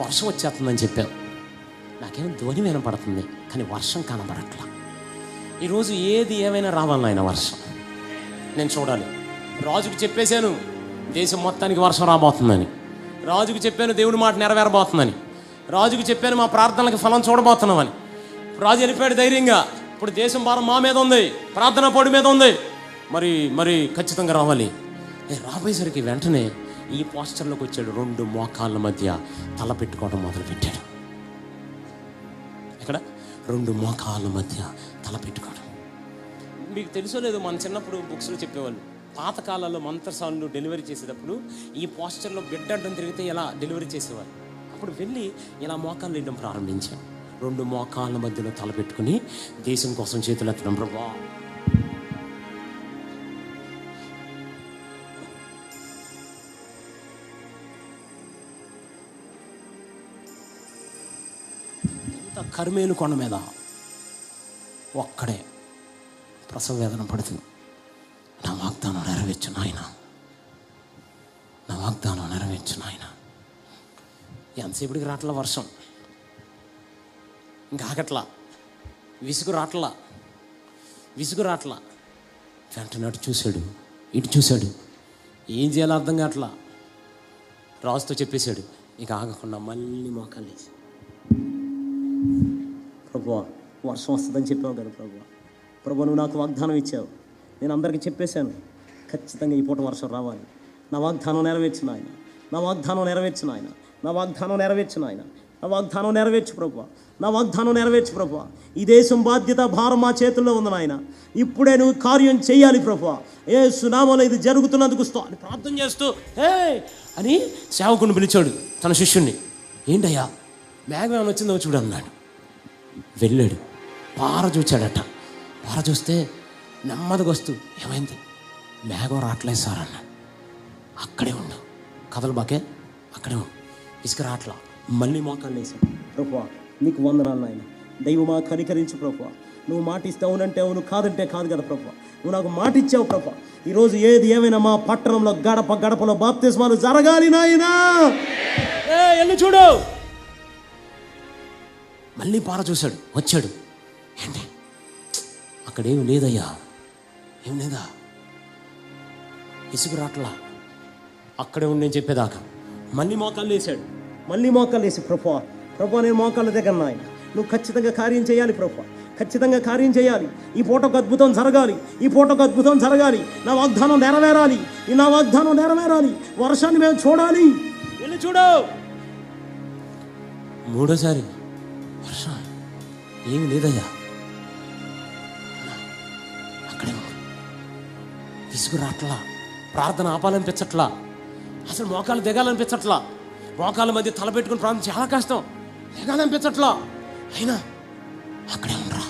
వర్షం వచ్చేస్తుందని చెప్పాను నాకేమో ధ్వని వినపడుతుంది కానీ వర్షం కనబడట్లా. ఈరోజు ఏది ఏమైనా రావాలి ఆయన వర్షం. నేను చూడాలి. రాజుకు చెప్పేశాను దేశం మొత్తానికి వర్షం రాబోతుందని. రాజుకు చెప్పాను దేవుడి మాట నెరవేరబోతుందని. రాజుకు చెప్పాను మా ప్రార్థనలకు ఫలం చూడబోతున్నామని. రాజు వెళ్ళిపోయాడు ధైర్యంగా. ఇప్పుడు దేశం భారం మా మీద ఉంది ప్రార్థన పొడి మీద ఉంది. మరి మరి ఖచ్చితంగా రావాలి. రాబోయేసరికి వెంటనే ఈ పోస్టర్లోకి వచ్చాడు. రెండు మోకాళ్ళ మధ్య తల పెట్టుకోవడం మొదలుపెట్టాడు. ఇక్కడ రెండు మోకాళ్ళ మధ్య తల పెట్టుకోవడం. మీకు తెలుసో లేదు మన చిన్నప్పుడు బుక్స్లో చెప్పేవాళ్ళు పాతకాలంలో మంత్రసాలను డెలివరీ చేసేటప్పుడు ఈ పోస్టర్లో బిడ్డ అడ్డం తిరిగితే ఎలా డెలివరీ చేసేవారు? అప్పుడు వెళ్ళి ఇలా మోకాళ్ళు వేయడం ప్రారంభించాం రెండు మోకాళ్ళ మధ్యలో తలపెట్టుకుని దేశం కోసం చేతులు ఎత్తడం. ప్రభావం కర్మేలు కొండ మీద ఒక్కడే ప్రసవ వేదన పడుతుంది నా వాగ్దానం నెరవేర్చు నాయన. నా వాగ్దానం నెరవేర్చు నాయన. ఎంతసేపటికి రాట్ల వర్షం? ఇంకా ఆగట్లా? విసుగు రాట్లా? విసుగు రాట్లా? వెంటనే అటు చూశాడు ఇటు చూశాడు. ఏం చేయాలో అర్థం కావట్లా? రాజుతో చెప్పేశాడు ఇక ఆగకుండా మళ్ళీ మోకాలు వేసి ప్రభు వర్షం వస్తుందని చెప్పావు కదా ప్రభు. ప్రభు నువ్వు నాకు వాగ్దానం ఇచ్చావు. నేను అందరికీ చెప్పేశాను. ఖచ్చితంగా ఈ పూట వర్షం రావాలి. నా వాగ్దానం నెరవేర్చిన ఆయన. నా వాగ్దానం నెరవేర్చిన ఆయన. నా వాగ్దానం నెరవేర్చిన ఆయన. నా వాగ్దానం నెరవేర్చు ప్రభు. నా వాగ్దానం నెరవేర్చు ప్రభు. ఈ దేశం బాధ్యత భారం మా చేతుల్లో ఉంది నాయన. ఇప్పుడే నువ్వు కార్యం చేయాలి ప్రభు. ఏ సునామలో ఇది జరుగుతున్నందుకు స్తో అని ప్రార్థన చేస్తూ హే అని సేవకుని పిలిచాడు తన శిష్యుణ్ణి. ఏంటయ్యా? మేఘం ఏమైనా వచ్చిందో చూడు అన్నాడు. వెళ్ళాడు. పార చూచాడట పార చూస్తే నెమ్మదిగా వస్తూ ఏమైంది? మేఘం రావట్లేదు సార్ అన్నాడు. అక్కడే ఉండు. కథలు బాకే? అక్కడే ఉండు. ఇసుక రాట్లా మళ్ళీ మోకాళ్ళు వేసాడు ప్రభా నీకు వందనాలు నాయన. దైవమా కనికరించు ప్రభా నువ్వు మాట ఇస్తే అవునంటే అవును కాదంటే కాదు కదా ప్రభా నువ్వు నాకు మాట ఇచ్చావు ప్రభా ఈరోజు ఏది ఏమైనా మా పట్టణంలో గడప గడపలో బాప్తిస్మాలు జరగాలి నాయనా. ఏ వెళ్ళి చూడు. మళ్ళీ పార చూశాడు వచ్చాడు. ఏంటి? అక్కడేమి లేదయ్యా. ఏం లేదా? ఇసుకు రాట్లా. అక్కడే ఉండి నేను చెప్పేదాకా. మళ్ళీ మోకాళ్ళు వేసాడు మళ్ళీ మోకాళ్ళు వేసి ప్రభా ప్రభా నేను మోకాళ్ళ దగ్గర నాయన నువ్వు ఖచ్చితంగా కార్యం చేయాలి ప్రభా. ఖచ్చితంగా కార్యం చేయాలి. ఈ పూటకు అద్భుతం జరగాలి. ఈ పూటకు అద్భుతం జరగాలి. నా వాగ్దానం నెరవేరాలి. ఈ నా వాగ్దానం నెరవేరాలి. వర్షాన్ని మేము చూడాలి. వెళ్ళి చూడు. మూడోసారి వర్షం ఏమి లేదయ్యా. అక్కడే ఉంది. ప్రార్థన ఆపాలనిపించట్లా అసలు మోకాలు దిగాలనిపించట్లా మోకాల మధ్య తలపెట్టుకుని ప్రార్థన చాలా కష్టం దిగాలనిపించట్లా. అయినా అక్కడే ఉండరా.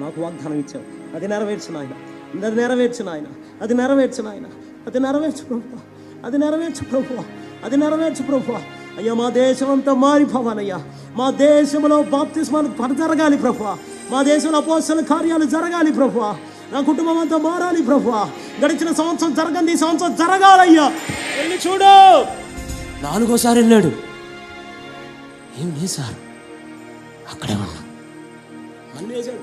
నాకు వాగ్దానం ఇచ్చావు. అది నెరవేర్చిన ఆయన అది నెరవేర్చిన ఆయన అది నెరవేర్చిన ఆయన అది నెరవేర్చు ప్రభు అది నెరవేర్చు ప్రభు అది నెరవేర్చు ప్రభు అయ్యా మా దేశం అంతా మారిపోవాలయ్యా. మా దేశంలో బాప్తిస్మాలు జరగాలి ప్రభు మా దేశంలో అపోసల కార్యాలు జరగాలి ప్రభు నా కుటుంబం అంతా మారాలి ప్రభు గడిచిన సంవత్సరం జరగండి ఈ సంవత్సరం జరగాలయ్యా. వెళ్ళి చూడు. నాలుగోసారి వెళ్ళాడు. ఏం లేదు సార్ అక్కడే ఉన్నా. మళ్ళీ వేశాడు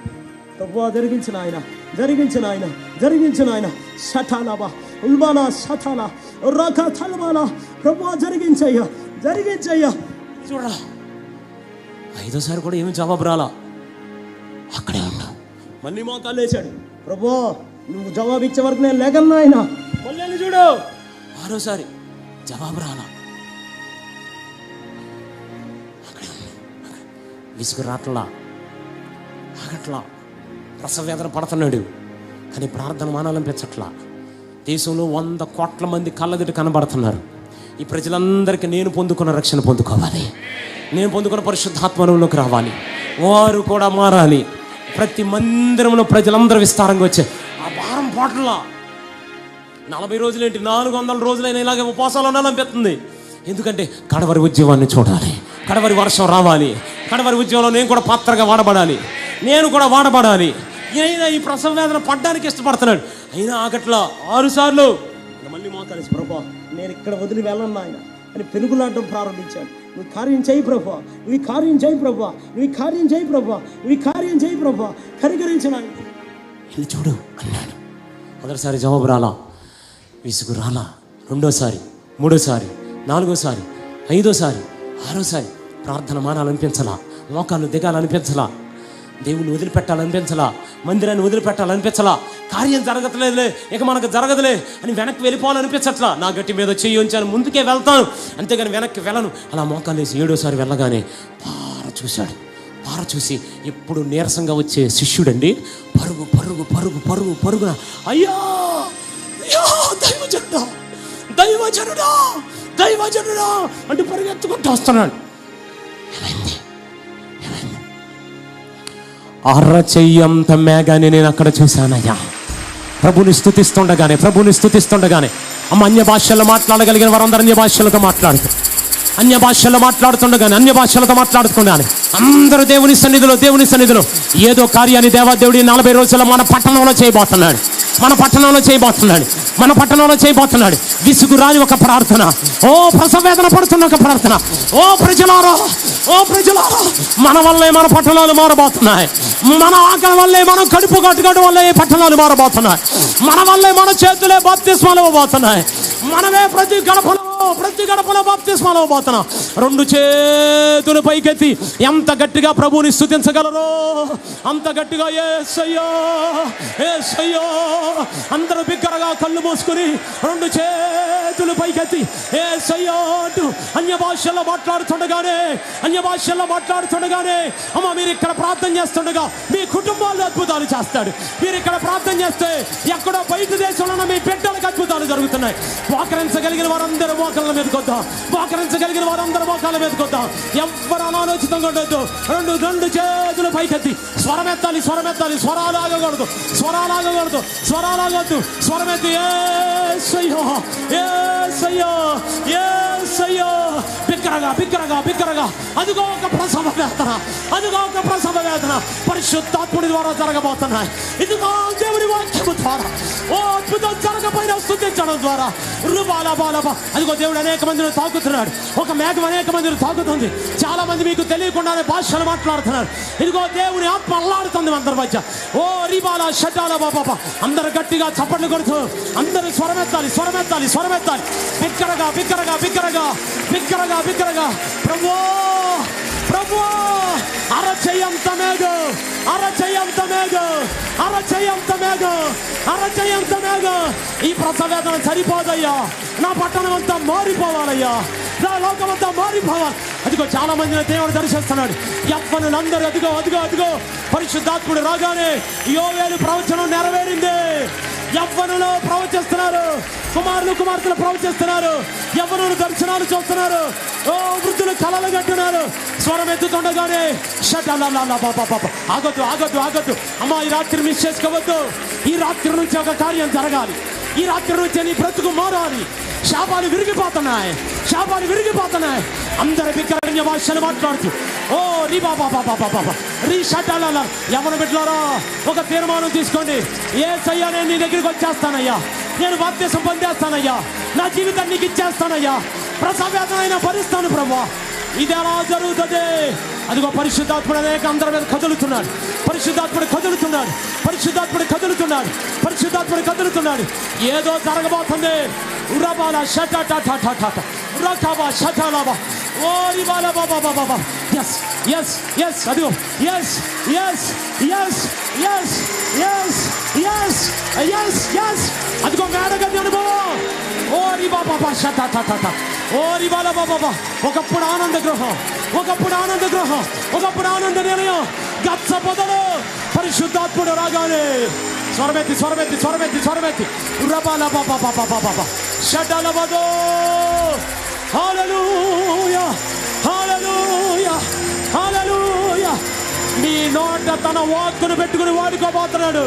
ప్రభు జరిగించిన ఆయన జరిగించిన ఆయన జరిగించిన ఆయన. శఠాలబా ఉల్బాలా శఠాల రక ప్రభు జరిగించయ్యా. జరిగించయ్యా. చూడరా ఐదోసారి కూడా ఏమి జవాబు రాలా. అక్కడే ఉన్నా. మళ్ళీ మోకాలు వేశాడు ప్రభు నువ్వు జవాబు ఇచ్చే వరకు నేను లేగలను ఆయన మళ్ళీ చూడు. ఆరోసారి జవాబు రాలా. అక్కడే విసుగు రాట్లా. ఆగట్లా. రసవేదన పడుతున్నాడు కానీ ప్రార్థన మానాలనిపించట్లా దేశంలో వంద కోట్ల మంది కళ్ళదిటి కనబడుతున్నారు. ఈ ప్రజలందరికీ నేను పొందుకున్న రక్షణ పొందుకోవాలి. నేను పొందుకున్న పరిశుద్ధాత్మనంలోకి రావాలి. వారు కూడా మారాలి. ప్రతి మందిరంలో ప్రజలందరూ విస్తారంగా వచ్చే ఆ వారం పోట్లా నలభై రోజులేంటి? నాలుగు వందల రోజులైనా ఇలాగే ఉపవాసాలు ఉండాలనిపిస్తుంది ఎందుకంటే కడవరి ఉద్యమాన్ని చూడాలి. కడవరి వర్షం రావాలి. కడవరి ఉద్యమంలో నేను కూడా పాత్రగా వాడబడాలి. నేను కూడా వాడబడాలి. అయినా ఈ ప్రసవ వేదన పడ్డానికి ఇష్టపడుతున్నాడు. అయినా ఆగట్లా ఆరు సార్లు మళ్ళీ మోకాలి ప్రభా నేను ఇక్కడ వదిలి వెళ్ళను ఆయన అని పెనుగులాడటం ప్రారంభించాడు. నువ్వు కార్యం చేయి ప్రభు. నువ్వు కార్యం చేయి ప్రభు. నువ్వు కార్యం చేయి ప్రభు. నువ్వు కార్యం చేయి ప్రభు. కనికరించిన వెళ్ళి చూడు అన్నాడు. మొదటిసారి జవాబు రాలా. విసుగు రాలా. రెండోసారి మూడోసారి నాలుగోసారి ఐదోసారి ఆరోసారి ప్రార్థన మానాలనిపించలా. మోకాళ్ళు దిగాలనిపించలా. దేవుని వదిలిపెట్టాలనిపించలా మందిరాన్ని వదిలిపెట్టాలనిపించలా. కార్యం జరగట్లేదులే ఇక మనకు జరగదులే అని వెనక్కి వెళ్ళిపోవాలనిపించట్లా. నా గట్టి మీద చెయ్యి ఉంచాను ముందుకే వెళ్తాను. అంతేగాని వెనక్కి వెళ్ళను. అలా మోకాలు వేసి ఏడోసారి వెళ్ళగానే పార చూశాడు. పార చూసి ఎప్పుడు నీరసంగా వచ్చే శిష్యుడండి. పరుగు పరుగు పరుగు పరుగు పరుగున అయ్యా అయ్యా దైవజనుడా దైవజనుడా దైవజనుడా అంటూ పరిగెత్తుకుంటూ వస్తున్నాడు. అర్ర చెయ్యంత మేఘాన్ని నేను అక్కడ చూశానయ్యా. ప్రభుని స్థుతిస్తుండగానే ప్రభుని స్థుతిస్తుండగానే. అమ్మ అన్య భాషల్లో మాట్లాడగలిగిన వారందరూ అన్య భాషలతో మాట్లాడుతూ అన్య భాషల్లో మాట్లాడుతుండగానే అన్య భాషలతో మాట్లాడుతుండగానే అందరూ దేవుని సన్నిధిలో దేవుని సన్నిధిలో ఏదో కార్యాన్ని దేవాదేవుడి నలభై రోజుల మన పట్టణంలో చేయబోతున్నాడు. మన పట్టణంలో చేయబోతున్నాడు. మన పట్టణంలో చేయబోతున్నాడు. విసుగు రాని ఒక ప్రార్థన. ఓ ప్రసవేదన పడుతున్న ఒక ప్రార్థన. ఓ ప్రజలారా ఓ ప్రజలారా మన వల్లే మన పట్టణాలు మారబోతున్నాయి. మన ఆకలి వల్లే మనం కడుపు కట్టుకోవడం వల్లే ఈ పట్టణాలు మారబోతున్నాయి. మన వల్లే మన చేతులే బాప్తిస్మాలు ఇవ్వబోతున్నాయి మనమే ప్రతి గడపలో ప్రతి గడపలో బాప్తిస్మాలో పోతున్నాం. రెండు చేతులు పైకెత్తి ఎంత గట్టిగా ప్రభువుని స్థుతించగలరో అంత గట్టిగా ఏసయ్యో ఏసయ్యో. అందరూ బిగ్గరగా కళ్ళు మూసుకుని రెండు చేతులు పైకెత్తి ఏసయ్యో అంటూ అన్య భాషల్లో మాట్లాడుతుండగానే అన్య భాషల్లో మాట్లాడుతుండగానే అమ్మ మీరు ఇక్కడ ప్రార్థన చేస్తుండగా మీ కుటుంబాల్లో అద్భుతాలు చేస్తాడు. మీరు ఇక్కడ ప్రార్థన చేస్తే ఎక్కడో బయట దేశంలో మీ బిడ్డలకు అద్భుతాలు జరుగుతున్నాయి. మోకరించగలిగిన వారందరూ మోకాళ్ళ మీదకి వద్దాం. మోకరించగలిగిన వారందరూ మోకాళ్ళ మీదకి ఎవ్వరు అనాలోచితంగా ఉండొద్దు. రెండు రెండు చేతులు పైకెత్తి. స్వరమెత్తాలి స్వరమెత్తాలి స్వరాలు ఆగకూడదు. స్వరాలు ఆగకూడదు. స్వరాలు ఆగొద్దు. స్వరమెత్తి సయ్యో ఏ సయ్యో బిక్కరగా బిక్కరగా బిక్కరగా అదిగో ఒక ప్రసవ వేదన. అదిగో ఒక ప్రసవ వేదన. పరిశుద్ధాత్ముడి ద్వారా జరగబోతున్నాయి. ఇదిగో దేవుని వాక్యము ద్వారా ఓ అద్భుతం జరగపోయిన స్థుతించడం ద్వారా అదిగో దేవుడు అనేక మందిని తాకుతున్నాడు. ఒక మేఘం అనేక మందిని తాకుతుంది. చాలా మంది మీకు తెలియకుండానే భాషలు మాట్లాడుతున్నారు. ఇదిగో దేవుని ఆత్మ అల్లాడుతుంది అందరి మధ్య. ఓ రిబాల షటాల బాబా అందరు గట్టిగా చప్పట్లు కొడుతూ అందరూ స్వరమెత్తాలి స్వరమెత్తాలి స్వరమెత్తాలి బిక్కరగా బిక్కరగా బిక్కరగా బిక్కరగా బిక్కరగా ప్రభు ప్రభు అరచేయంత మేఘు. అరచేయంత మేఘు అరచేయంత మేఘు అరచేయంత మేఘు ఈ ప్రసవేదన సరిపోదయ్యా. నా పట్టణం అంతా మారిపోవాలయ్యా. నా లోకం అంతా మారిపోవాలి. అదిగో చాలా మందిని దేవుడు దర్శిస్తున్నాడు. యవ్వనులందరూ అదిగో అదిగో అదిగో. పరిశుద్ధాత్ముడు రాగానే యోవేలు ప్రవచనం నెరవేరింది. యవ్వనులు ప్రవచిస్తున్నారు. కుమారులు కుమార్తెలు ప్రవచిస్తున్నారు. యవ్వనులు దర్శనాలు చూస్తున్నారు. ఓ వృద్ధులు కలలు కట్టున్నారు. స్వరం ఎత్తుతుండగానే ఆగొద్దు ఆగొద్దు ఆగొద్దు. అమ్మా ఈ రాత్రి మిస్ చేసుకోవద్దు. ఈ రాత్రి నుంచి ఒక కార్యం జరగాలి. ఈ రాత్రి నుంచి నీ బ్రతుకు మారాలి. శాపాలు విరిగిపోతున్నాయి. శాపాలు విరిగిపోతున్నాయి. అందరి బిగ్గరణ్య భాషలు మాట్లాడుతూ ఓ రీ బాబా బాబా బాబా రీ షటాల ఎవరు పెట్టారో ఒక తీర్మానం తీసుకోండి. ఏ సయ్యా నేను నీ దగ్గరికి వచ్చేస్తానయ్యా. నేను బాప్తీసం పొందేస్తానయ్యా. నా జీవితాన్ని నీకు ఇచ్చేస్తానయ్యా. ప్రసవేదనైనా భరిస్తాను ప్రభా. ఇది ఎలా జరుగుతుంది. అదిగో పరిశుద్ధాత్ముడు అనేక అందరి మీద కదులుతున్నాడు. పరిశుద్ధాత్ముడు కదులుతున్నాడు. పరిశుద్ధాత్ముడు కదులుతున్నాడు. పరిశుద్ధాత్ముడు కదులుతున్నాడు. ఏదో జరగబోతుంది ఉరబాల షటాటాటాటాట ఉరకాబా షటాలాబా. ఓరి బాల బాబా బాబా బాబా ఎస్ ఎస్ ఎస్ అదిగో. Yes yes yes yes yes yes yes yes అదిగో మేడగ ఒకప్పుడు ఆనంద గృహం ఒకప్పుడు ఆనంద గృహం ఒకప్పుడు ఆనంద నిలయం. గచ్చ పొదలు పరిశుద్ధాత్ముడు రాగానే స్వరమెత్తి స్వరమెత్తి స్వరమెత్తి స్వరమెత్తి. రబాల బాబా బాబా బాబా షడ్డల బదో హాలూయా హాలూయా హాలూయా నీ నోట తన వాక్కును పెట్టుకుని వాడుకోబోతున్నాడు.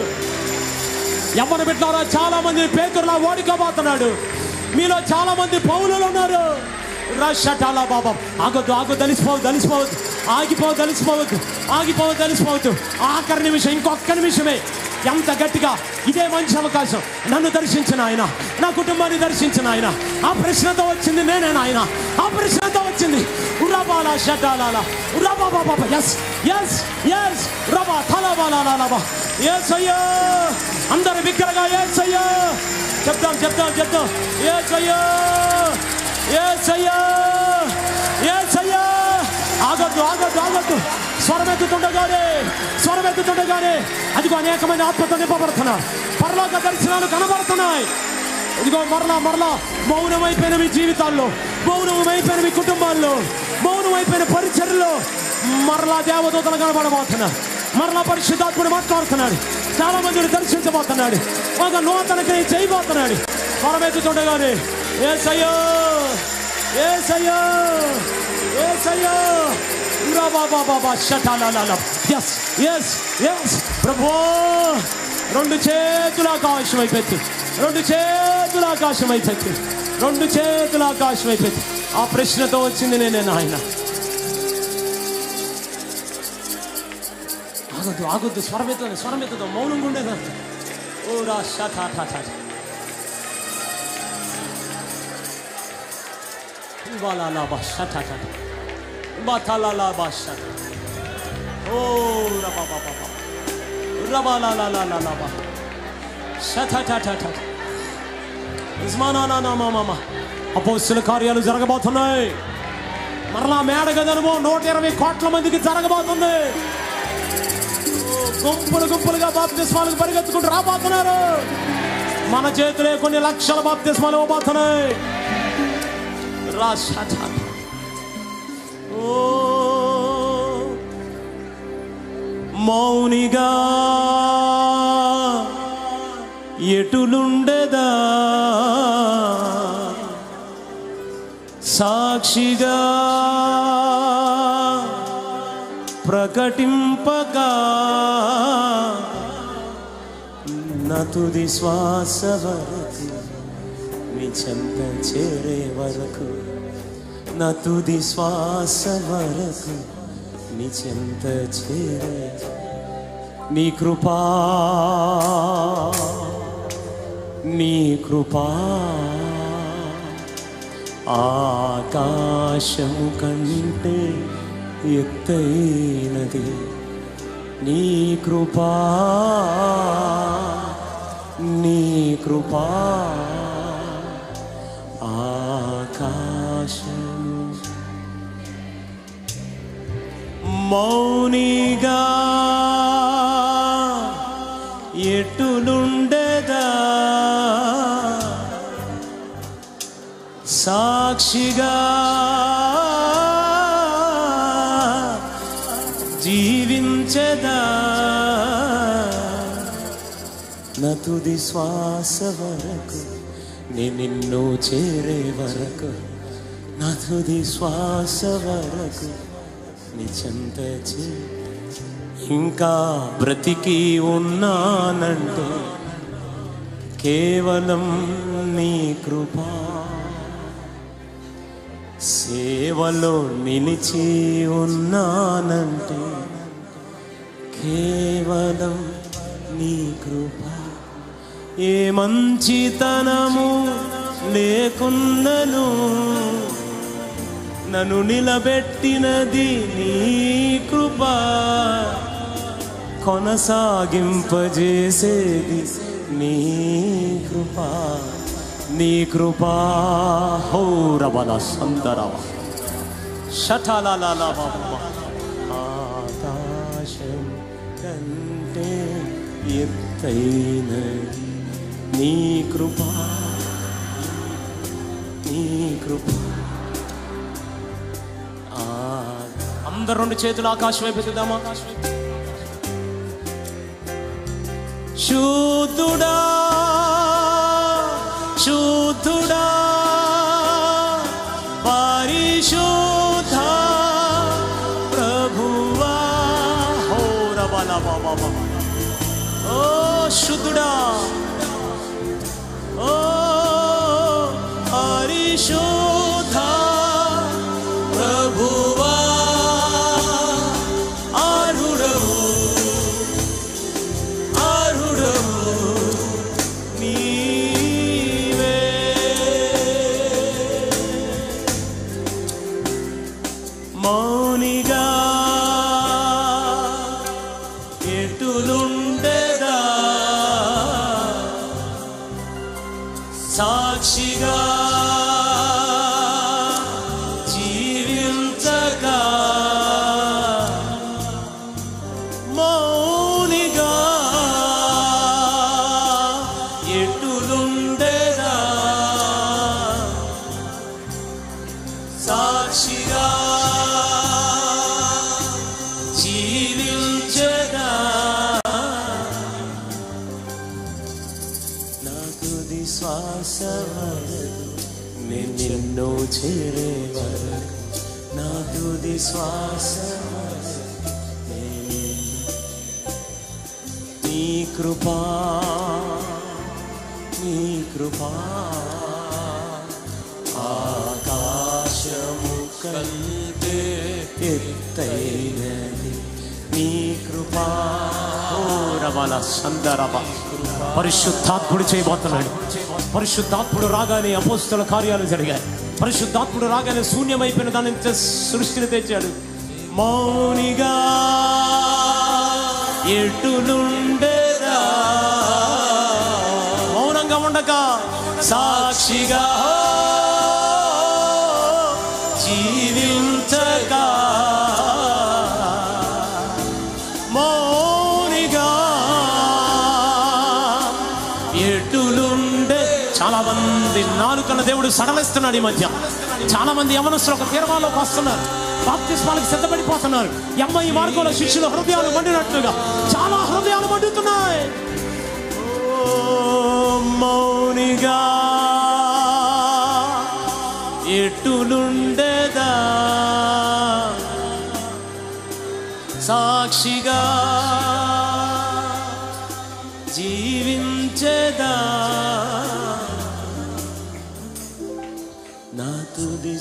ఎవరు పెట్టారో చాలా మంది పేతురులా వాడుకోబోతున్నాడు. మీలో చాలా మంది పౌలులు ఉన్నారు. రషటాలా బాబా. ఆగొద్దు ఆగొద్దు దలిసిపోవద్దు దలిసిపోవద్దు. ఆగిపోవద్దు దలిసిపోవద్దు ఆగిపోవద్దు దలిసిపోవద్దు. ఆఖరి నిమిషం ఇంకొక్క నిమిషమే. ఎంత గట్టిగా. ఇదే మంచి అవకాశం. నన్ను దర్శించిన ఆయన నా కుటుంబాన్ని దర్శించిన ఆయన ఆ ప్రశ్నతో వచ్చింది నేనే ఆయన ఆ ప్రశ్నతో వచ్చింది. ఉరాబాలా బాబా బాబా. ఎస్ ఎస్ ఎస్ రబా తలబాలాలాబా ఎస్ అయ్యో అందరు బిక్కరగా ఎస్ అయ్యో చెప్తాం చెప్తాం చెప్దాం ఎస్ అయ్యో ఎస్ అయ్యో ఎస్ అయ్యో ఆగొద్దు ఆగొద్దు ఆగొద్దు స్వరమెత్తుతుండగానే స్వరమెత్తుతుండగానే అదిగో అనేకమైన ఆత్మతో నింపబడుతున్నారు పరలోక దర్శనాలు కనబడుతున్నాయి ఇదిగో మరలా మరలా మౌనమైపోయిన మీ జీవితాల్లో మౌనమైపోయిన మీ కుటుంబాల్లో మౌనమైపోయిన పరిచర్లో మరలా దేవదూతలు కనబడబోతున్నారు మరలా పరిశుద్ధాత్ముడు మాట్లాడుతున్నాడు. చాలా మందిని దర్శించబోతున్నాడు. ఒక నూతన క్రియ చేయబోతున్నాడు. స్వరమెత్తుతుండగానే ఏసయ్యో ఏసయ్యో ఏసయ్యో. బాబా షటాల ఎస్ ఎస్ ఎస్ ప్రభో రెండు చేతుల ఆకాశం అయిపోయింది రెండు చేతుల ఆకాశం అయిపోయింది రెండు చేతుల ఆకాశం అయిపోయింది ఆ ప్రశ్నతో వచ్చింది నేనే నాయన. ఆగొద్దు ఆగొద్దు స్వరమెత్తదు స్వరమెత్తదు మౌనంగా ఉండేది ఓ రా షటా Balala bashatata. Batalala bashata. Oh, rababa baba. Rabala la la la la ba. Shatatata. Osmania మామ అపోస్తుల కార్యాలు జరగబోతున్నాయి మరలా మేడగదనుమో నూట ఇరవై కోట్ల మందికి జరగబోతుంది గుంపులు గుంపులుగా బాప్తిస్మాలకు పరిగెత్తుకుంటూ రాబోతున్నారు మన చేతిలో కొన్ని లక్షల బాప్తిస్మాలు ఇవ్వబోతున్నాయి రాష్ట్ర ఓ మౌనిగా ఎటులుండెదా? సాక్షిగా ప్రకటింపగా నతుది శ్వాస వరకు మీ చెంత చేరే వరకు నతుది శ్వాస వరకు నీ చెంత చేరే నీ కృపా నీ కృపా. ఆకాశము కంటే ఎత్తైనది నీ కృపా నీ కృపా. ఆకాశం మౌనిగా ఎటులుండెదా సాక్షిగా తుది శ్వాస వరకు నేను నిన్ను చేరే వరకు. నా తుది శ్వాస వరకు నిజంత చే ఇంకా బ్రతికి ఉన్నానంటే కేవలం నీ కృపా. సేవలో నిలిచి ఉన్నానంటే కేవలం నీ కృప. ఏ మంచితనము లేకున్నను నన్ను నిలబెట్టినది నీ కృప. కొనసాగింపజేసేది నీ కృప. నీ కృపా. హౌరబల సందరవ షఠాల ఆకాశం కంటే ఎత్తైనది నీ కృప నీ కృప. అందరు రెండు చేతులు ఆకాశం వైపు ఎత్తుదామా? శూతుడా. సాక్షిగా జీవించదా నాకు శ్వాస నేను నిన్ను చేరే వరకు నాకు శ్వాస నీ కృపా నీ కృపా. కంటే ఎత్తైనది. నీ కృపా. ఓ పరిశుద్ధాత్ముడు చేయబోతున్నాడు. పరిశుద్ధాత్ముడు రాగానే అపోస్తుల కార్యాలు జరిగాయి. పరిశుద్ధాత్ముడు రాగానే శూన్యమైపోయిన దాని సృష్టిని తెచ్చాడు. మౌనిగా ఎటునుండేదా మౌనంగా ఉండక. సాక్షిగా జీవించగా మౌనిగా. ఎటులుండే? చాలా మంది నాలుకన్న దేవుడు సడలిస్తున్నాడు ఈ మధ్య. చాలా మంది యవనస్తులు ఒక తీర్మానంలోకి వస్తున్నారు. బాప్తిస్మాలకు సిద్ధపడిపోతున్నారు. ఈ మార్గంలో శిష్యుల హృదయాలు మండినట్లుగా. చాలా హృదయాలు మండుతున్నాయి. మౌనిగా ఎటులుండే?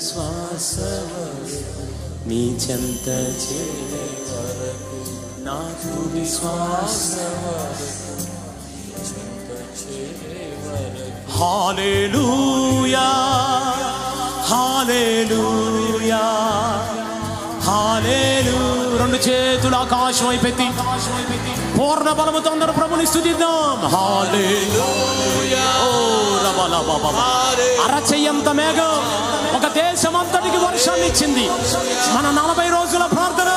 శ్వాస నీ చెంత చేరే వరకు నా తుది శ్వాస వరకు హాలేలుయా హాలేలూయా హాలేలు రెండు చేతులు ఆకాశం అయిపోయింది పూర్ణ బలముతో అందరూ ప్రభుని స్థుతిద్దాం హాలేలుయా అరచెయ్యంత మేఘం. ఒక దేశం అంతటికి వర్షాన్ని ఇచ్చింది మన నలభై రోజుల ప్రార్థన.